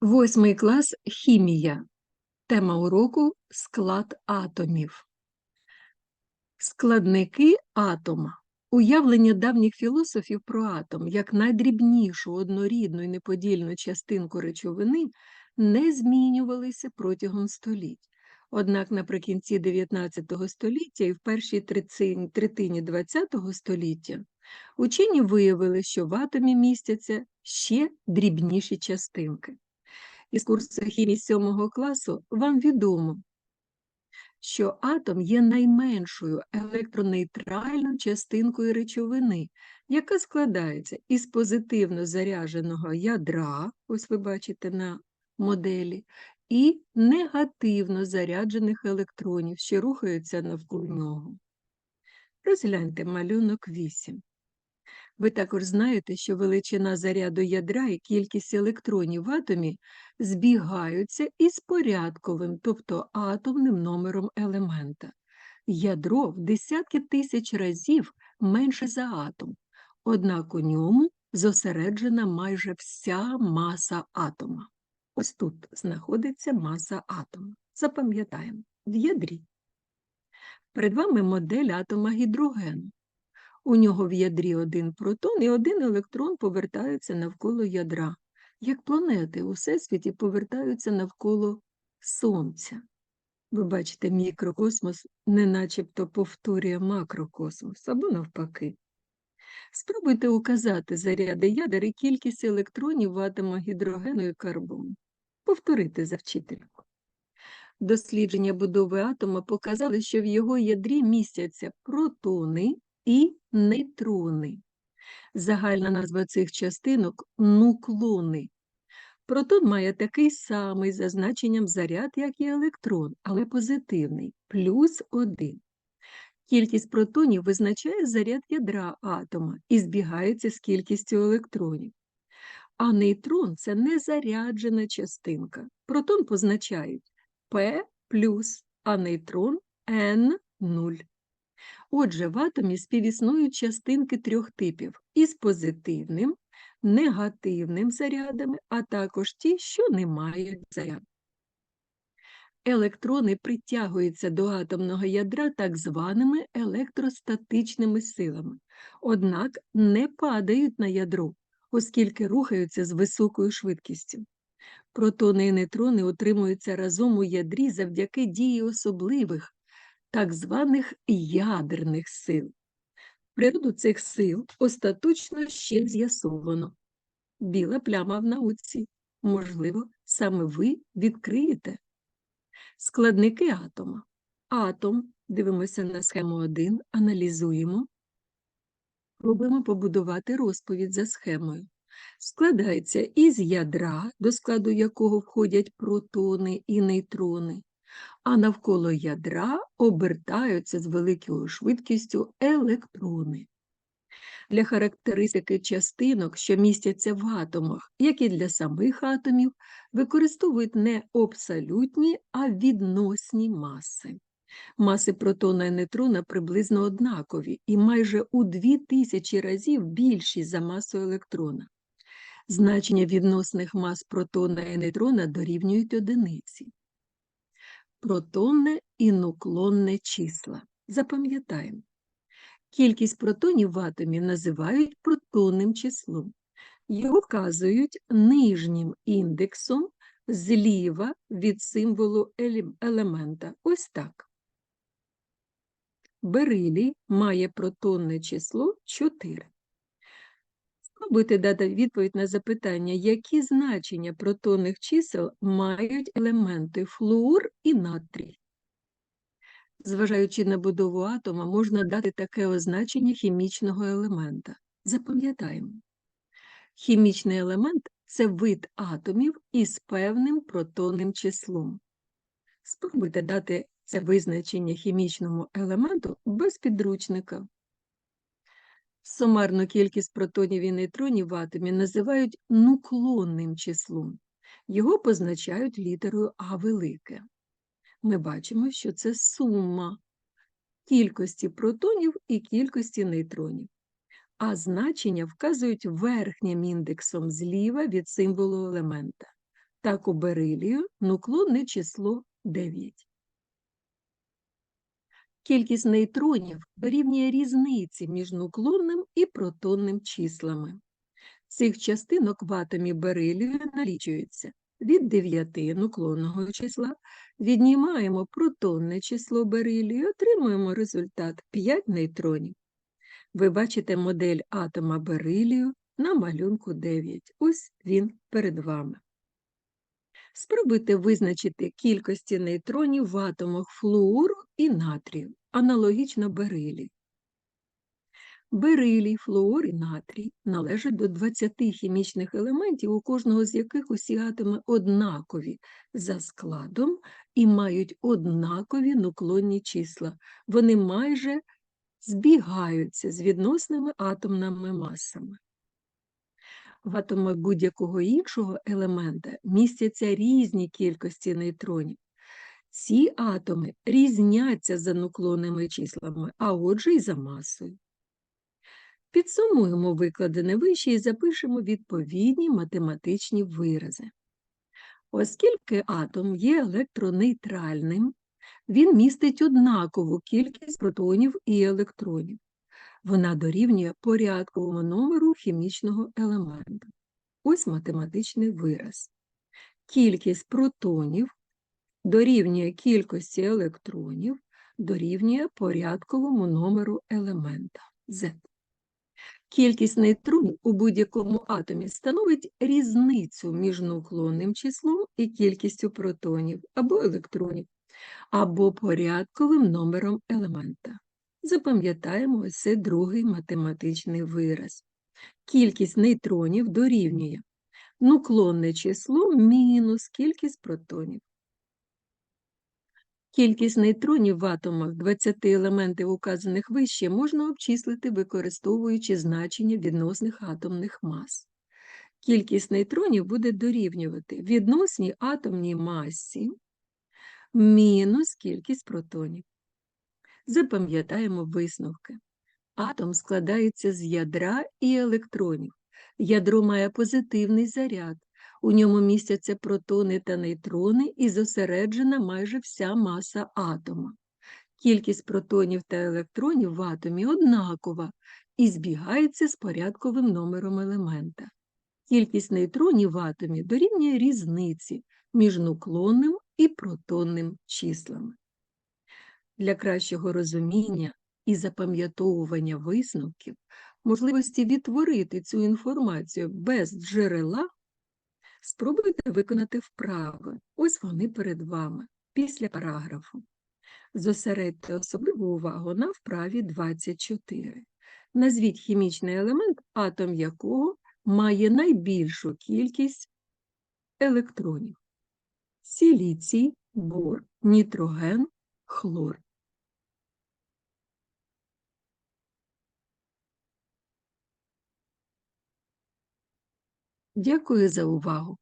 Восьмий клас хімія. Тема уроку склад атомів. Складники атома. Уявлення давніх філософів про атом як найдрібнішу однорідну і неподільну частинку речовини не змінювалися протягом століть. Однак наприкінці 19 століття і в першій третині 20 століття учені виявили, що в атомі містяться ще дрібніші частинки. Із курсу хімії 7 класу вам відомо, що атом є найменшою електронейтральною частинкою речовини, яка складається із позитивно зарядженого ядра, ось ви бачите на моделі, і негативно заряджених електронів, що рухаються навколо нього. Розгляньте малюнок 8. Ви також знаєте, що величина заряду ядра і кількість електронів в атомі збігаються із порядковим, тобто атомним номером елемента. Ядро в десятки тисяч разів менше за атом, однак у ньому зосереджена майже вся маса атома. Ось тут знаходиться маса атома. Запам'ятаємо, в ядрі. Перед вами модель атома гідрогену. У нього в ядрі один протон і один електрон повертаються навколо ядра, як планети у Всесвіті повертаються навколо Сонця. Ви бачите, мікрокосмос не начебто повторює макрокосмос, або навпаки. Спробуйте указати заряди ядер і кількість електронів в атомах гідрогену і карбону. Повторити за вчительку. Дослідження будови атома показали, що в його ядрі містяться протони і нейтрони. Загальна назва цих частинок нуклони. Протон має такий самий за значенням заряд, як і електрон, але позитивний плюс 1. Кількість протонів визначає заряд ядра атома і збігається з кількістю електронів. А нейтрон це незаряджена частинка. Протон позначають P а нейтрон N0. Отже, в атомі співіснують частинки трьох типів із позитивним, негативним зарядами, а також ті, що не мають заряду. Електрони притягуються до атомного ядра так званими електростатичними силами, однак не падають на ядро, оскільки рухаються з високою швидкістю. Протони і нейтрони утримуються разом у ядрі завдяки дії особливих, так званих ядерних сил. Природу цих сил остаточно ще з'ясовано. Біла пляма в науці. Можливо, саме ви відкриєте. Складники атома. Атом, дивимося на схему 1, аналізуємо. Пробуємо побудувати розповідь за схемою. Складається із ядра, до складу якого входять протони і нейтрони, а навколо ядра обертаються з великою швидкістю електрони. Для характеристики частинок, що містяться в атомах, як і для самих атомів, використовують не абсолютні, а відносні маси. Маси протона і нейтрона приблизно однакові і майже у 2000 разів більші за масу електрона. Значення відносних мас протона і нейтрона дорівнюють одиниці протонне і нуклонне числа. Запам'ятаємо, кількість протонів в атомі називають протонним числом. Його вказують нижнім індексом зліва від символу елемента. Ось так. Берилій має протонне число 4. Спробуйте дати відповідь на запитання, які значення протонних чисел мають елементи флуор і натрій. Зважаючи на будову атома, можна дати таке означення хімічного елемента. Запам'ятаємо, хімічний елемент це вид атомів із певним протонним числом. Спробуйте дати це визначення хімічному елементу без підручника. Сумарну кількість протонів і нейтронів в атомі називають нуклонним числом. Його позначають літерою А велике. Ми бачимо, що це сума кількості протонів і кількості нейтронів, а значення вказують верхнім індексом зліва від символу елемента. Так у берилію нуклонне число 9. Кількість нейтронів дорівнює різниці між нуклонним і протонним числами. Цих частинок в атомі берилію налічується від 9 нуклонного числа, віднімаємо протонне число берилію, і отримуємо результат 5 нейтронів. Ви бачите модель атома берилію на малюнку 9. Ось він перед вами. Спробуйте визначити кількості нейтронів в атомах флуору і натрію, аналогічно берилі. Берилій, флуор і натрій належать до 20 хімічних елементів, у кожного з яких усі атоми однакові за складом і мають однакові нуклонні числа. Вони майже збігаються з відносними атомними масами. В атомах будь-якого іншого елемента містяться різні кількості нейтронів. Ці атоми різняться за нуклонними числами, а отже й за масою. Підсумуємо викладене вище і запишемо відповідні математичні вирази. Оскільки атом є електронейтральним, він містить однакову кількість протонів і електронів. Вона дорівнює порядковому номеру хімічного елемента. Ось математичний вираз. Кількість протонів дорівнює кількості електронів, дорівнює порядковому номеру елемента Z. Кількість нейтронів у будь-якому атомі становить різницю між нуклонним числом і кількістю протонів або електронів, або порядковим номером елемента. Запам'ятаємо ось це другий математичний вираз. Кількість нейтронів дорівнює нуклонне число мінус кількість протонів. Кількість нейтронів в атомах 20 елементів, указаних вище, можна обчислити, використовуючи значення відносних атомних мас. Кількість нейтронів буде дорівнювати відносній атомній масі мінус кількість протонів. Запам'ятаємо висновки. Атом складається з ядра і електронів. Ядро має позитивний заряд, у ньому містяться протони та нейтрони і зосереджена майже вся маса атома. Кількість протонів та електронів в атомі однакова і збігається з порядковим номером елемента. Кількість нейтронів в атомі дорівнює різниці між нуклонним і протонним числами. Для кращого розуміння і запам'ятовування висновків, можливості відтворити цю інформацію без джерела Спробуйте виконати вправи. Ось вони перед вами, після параграфу. Зосередьте особливу увагу на вправі 24. Назвіть хімічний елемент, атом якого має найбільшу кількість електронів: сіліцій, бор, нітроген, хлор. Дякую за увагу!